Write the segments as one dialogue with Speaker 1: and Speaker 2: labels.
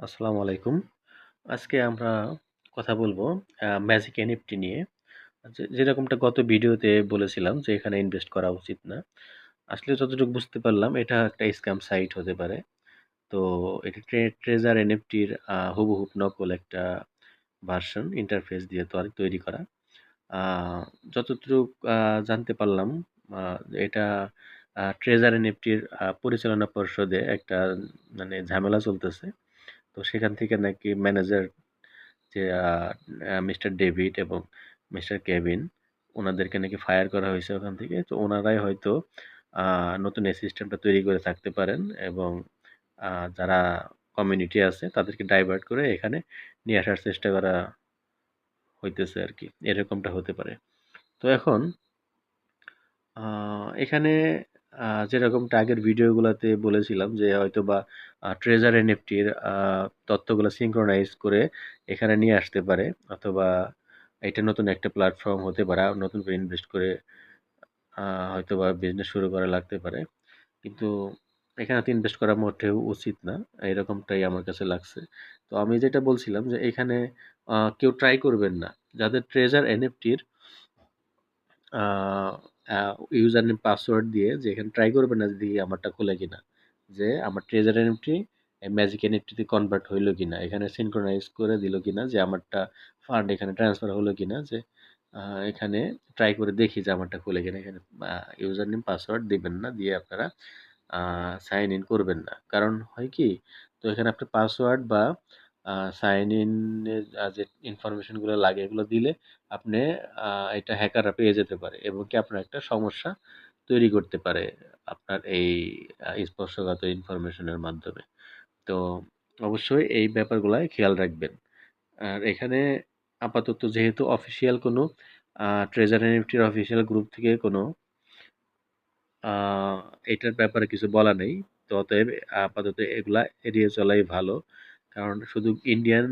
Speaker 1: আসসালামু আলাইকুম। আজকে আমরা কথা বলব ম্যাজিক এনএফটি নিয়ে। যেরকমটা গত ভিডিওতে বলেছিলাম যে, এখানে ইনভেস্ট করা উচিত না। আসলে যতটুকু বুঝতে পারলাম, এটা একটা স্ক্যাম সাইট হতে পারে। তো এটা ট্রেজার এনএফটির হুবহুব নকল একটা ভার্সন ইন্টারফেস দিয়ে তর তৈরি করা। যতটুক জানতে পারলাম এটা ট্রেজার এনএফটির পরিচালনা পর্ষদে একটা মানে ঝামেলা চলতেছে। তো সেখান থেকে নাকি ম্যানেজার যে মিস্টার ডেভিড এবং মিস্টার কেভিন ওনাদেরকে নাকি ফায়ার করা হয়েছে ওখান থেকে। তো ওনারাই হয়তো নতুন সিস্টেমটা তৈরি করে থাকতে পারেন এবং যারা কমিউনিটি আছে তাদেরকে ডাইভার্ট করে এখানে নিয়ে আসার চেষ্টা করা হইতেছে আর কি এরকমটা হতে পারে। তো এখন এখানে যেরকমটা আগের ভিডিওগুলাতে বলেছিলাম যে হয়তো বা ট্রেজার এনএফটির তথ্যগুলা সিনক্রোনাইজ করে এখানে নিয়ে আসতে পারে, অথবা এটা নতুন একটা প্ল্যাটফর্ম হতে পারে। নতুন করে ইনভেস্ট করে হয়তো বা বিজনেস শুরু করা লাগতে পারে। কিন্তু এখানে তো ইনভেস্ট করা মোটেও উচিত না। এরকমটাই আমার কাছে লাগছে। তো আমি যেটা বলছিলাম যে এখানে কেউ ট্রাই করবেন না। যাদের ট্রেজার এনএফটির আ আ ইউজার নেম পাসওয়ার্ড দিয়ে যে এখানে ট্রাই করবেন না দেখি আমারটা খোলে কিনা। যে আমার ট্রেজার এনএফটি ম্যাজিক এনএফটিতে কনভার্ট হইল কিনা। এখানে সিনক্রোনাইজ করে দিল কিনা যে আমারটা ফান্ড এখানে ট্রান্সফার হলো কিনা যে এখানে ট্রাই করে দেখি যে আমারটা খুলে কিনা। এখানে ইউজার নেম পাসওয়ার্ড দিবেন না। দিয়ে আপনারা সাইন ইন করবেন না। কারণ হয় কি? তো এখানে আপনার পাসওয়ার্ড বা সাইন ইন যে ইনফরমেশনগুলো লাগে এগুলো দিলে আপনি এটা হ্যাকাররা পেয়ে যেতে পারে এবং কি আপনার একটা সমস্যা তৈরি করতে পারে আপনার এই, আ স্পর্শকাতর ইনফরমেশনের মাধ্যমে। তো অবশ্যই এই ব্যাপারগুলায় খেয়াল রাখবেন। আর এখানে আপাতত যেহেতু অফিসিয়াল কোনো ট্রেজার এনএফটির অফিসিয়াল গ্রুপ থেকে কোনো এটার ব্যাপারে কিছু বলা নেই। তো অতএব আপাতত এগুলা এড়িয়ে চলাই ভালো। কারণ শুধু ইন্ডিয়ান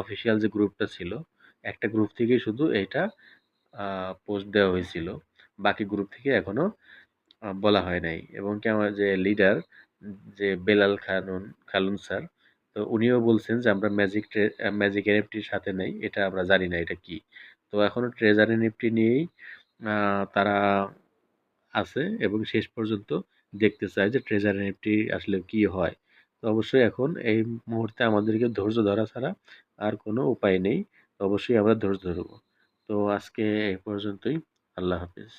Speaker 1: অফিসিয়াল যে গ্রুপটা ছিল, একটা গ্রুপ থেকেই শুধু এইটা আ পোস্ট দেওয়া হয়েছিল। বাকি গ্রুপ থেকে এখনও আ বলা হয় নাই। এবং কি আমার যে লিডার যে বেলাল খানুন খালুন স্যার তো উনিও বলছেন যে আমরা ম্যাজিক ম্যাজিক এনএফটির সাথে নেই। এটা আমরা জানি না এটা কি। তো এখনও ট্রেজার এনএফটি নিয়েই তারা আছে এবং শেষ পর্যন্ত দেখতে চায় যে ট্রেজার এনএফটি আসলে কি হয়। তো অবশ্যই এখন এই মুহূর্তে আমাদেরকে ধৈর্য ধরা ছাড়া আর কোনো উপায় নেই। অবশ্যই আমরা ধৈর্য ধরব। তো আজকে এই পর্যন্তই। আল্লাহ হাফেজ।